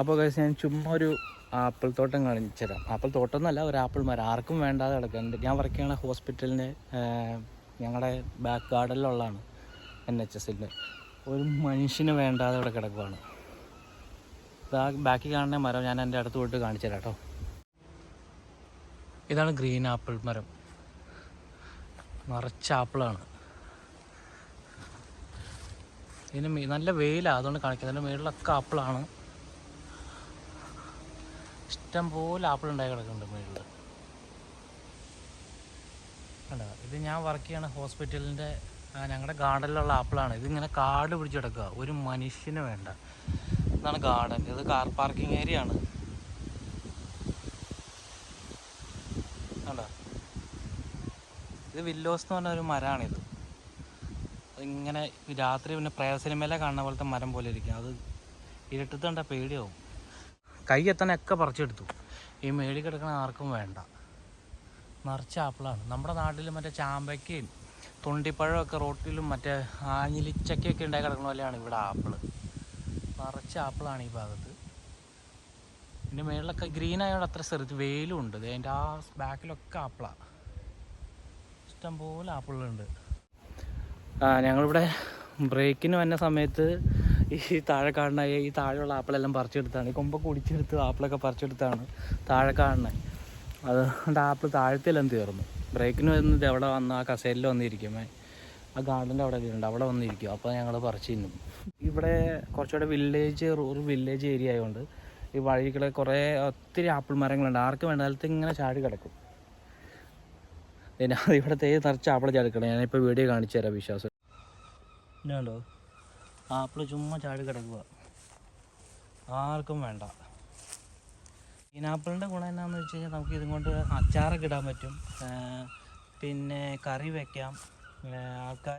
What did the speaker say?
അപ്പോൾ കഴിച്ച് ഞാൻ ചുമ്മാ ഒരു ആപ്പിൾ തോട്ടം കാണിച്ചു തരാം. ആപ്പിൾ തോട്ടം എന്നല്ല ഒരു ആപ്പിൾ മരം ആർക്കും വേണ്ടാതെ കിടക്കുന്നുണ്ട് ഞാൻ വർക്ക് ചെയ്യണ ഹോസ്പിറ്റലിന്റെ ഞങ്ങളുടെ ബാക്ക് ഗാർഡനിലുള്ളതാണ് എൻ എച്ച് എസിന്റെ ഒരു മനുഷ്യന് വേണ്ടാതെ ഇവിടെ കിടക്കുവാണ്. ബാക്കി കാണുന്ന മരം ഞാൻ എന്റെ അടുത്ത് പോയിട്ട് കാണിച്ചു തരാം കേട്ടോ ഇതാണ് ഗ്രീൻ ആപ്പിൾ മരം. നിറച്ച ആപ്പിളാണ്. ഇതിന് നല്ല വെയിലാണ് അതുകൊണ്ട് കാണിക്കുന്നത് അതിന്റെ മേളിലൊക്കെ ആപ്പിളാണ്. ഇഷ്ടം പോലെ ആപ്പിൾ ഉണ്ടായി കിടക്കുന്നുണ്ട് മുകളിൽ കണ്ടോ? ഇത് ഞാൻ വർക്ക് ചെയ്യണ ഹോസ്പിറ്റലിന്റെ ഞങ്ങളുടെ ഗാർഡനിലുള്ള ആപ്പിളാണ്. ഇതിങ്ങനെ കാട് പിടിച്ച് കിടക്കുക ഒരു മനുഷ്യന് വേണ്ട. ഇതാണ് ഗാർഡൻ ഇത് കാർ പാർക്കിംഗ് ഏരിയ ആണ്. കണ്ടോ? ഇത് വില്ലോസ് എന്ന് പറഞ്ഞ ഒരു മരമാണിത് ഇങ്ങനെ രാത്രി പിന്നെ പ്രേതസിനിമയിലെ കാണുന്ന പോലത്തെ മരം പോലെ ഇരിക്കും. അത് ഇരുട്ടത്ത് കണ്ടാൽ പേടിയാവും. കൈ എത്തണൊക്കെ പറിച്ചെടുത്തു. ഈ മേളിൽ കിടക്കണ ആർക്കും വേണ്ട. നിറച്ച ആപ്പിളാണ്. നമ്മുടെ നാട്ടിൽ മറ്റേ ചാമ്പയ്ക്കയും തൊണ്ടിപ്പഴമൊക്കെ റോട്ടിലും മറ്റേ ആഞ്ഞിലിച്ചക്കയൊക്കെ ഉണ്ടായി കിടക്കുന്ന പോലെയാണ് ഇവിടെ ആപ്പിൾ. നിറച്ച ആപ്പിളാണ് ഈ ഭാഗത്ത്. ഇതിന്റെ മേളിലൊക്കെ ഗ്രീൻ ആയതുകൊണ്ട് അത്ര ചെറുത് വെയിലും ഉണ്ട് അതിന്റെ ആ ബാക്കിലൊക്കെ ആപ്പിളാണ് ഇഷ്ടംപോലെ ആപ്പിളുണ്ട് ഞങ്ങളിവിടെ ബ്രേക്കിന് വന്ന സമയത്ത് ഈ താഴെ കാണുന്ന ഈ താഴെയുള്ള ആപ്പിളെല്ലാം പറിച്ചെടുത്താണ്. ഈ കൊമ്പ കുടിച്ചെടുത്ത് ആപ്പിളൊക്കെ പറിച്ചെടുത്താണ് താഴെ കാണുന്നത് അതുകൊണ്ട് ആപ്പിൾ താഴത്തെല്ലാം തീർന്നു. ബ്രേക്കിന് വന്നത് എവിടെ വന്നു ആ കസേരയിൽ വന്നിരിക്കുമേ. ആ ഗാർഡന്റെ അവിടെ ഉണ്ട് അവിടെ വന്നിരിക്കും. അപ്പോൾ ഞങ്ങൾ പറിച്ച് തിന്നും. ഇവിടെ കുറച്ചുകൂടെ വില്ലേജ് ഒരു വില്ലേജ് ഏരിയ ആയതുകൊണ്ട് ഈ വഴികളെ കുറേ ഒത്തിരി ആപ്പിൾ മരങ്ങളുണ്ട്. ആർക്ക് വേണ്ടാലത്ത് ഇങ്ങനെ ചാടി കിടക്കും. പിന്നെ അത് ഇവിടെ തേ നിറച്ച് ആപ്പിൾ ചാടിക്കണം ഞാനിപ്പോൾ വീഡിയോ കാണിച്ചു തരാം വിശ്വാസം. ഇല്ലല്ലോ ആപ്പിൾ ചുമ്മാ ചാടി കിടക്കുക ആർക്കും വേണ്ട. പൈനാപ്പിളിന്റെ ഗുണം എന്നാന്ന് വെച്ച് കഴിഞ്ഞാൽ നമുക്ക് ഇതും കൊണ്ട് അച്ചാറൊക്കെ ഇടാൻ പറ്റും. പിന്നെ കറി വെക്കാം. ആൾക്കാർ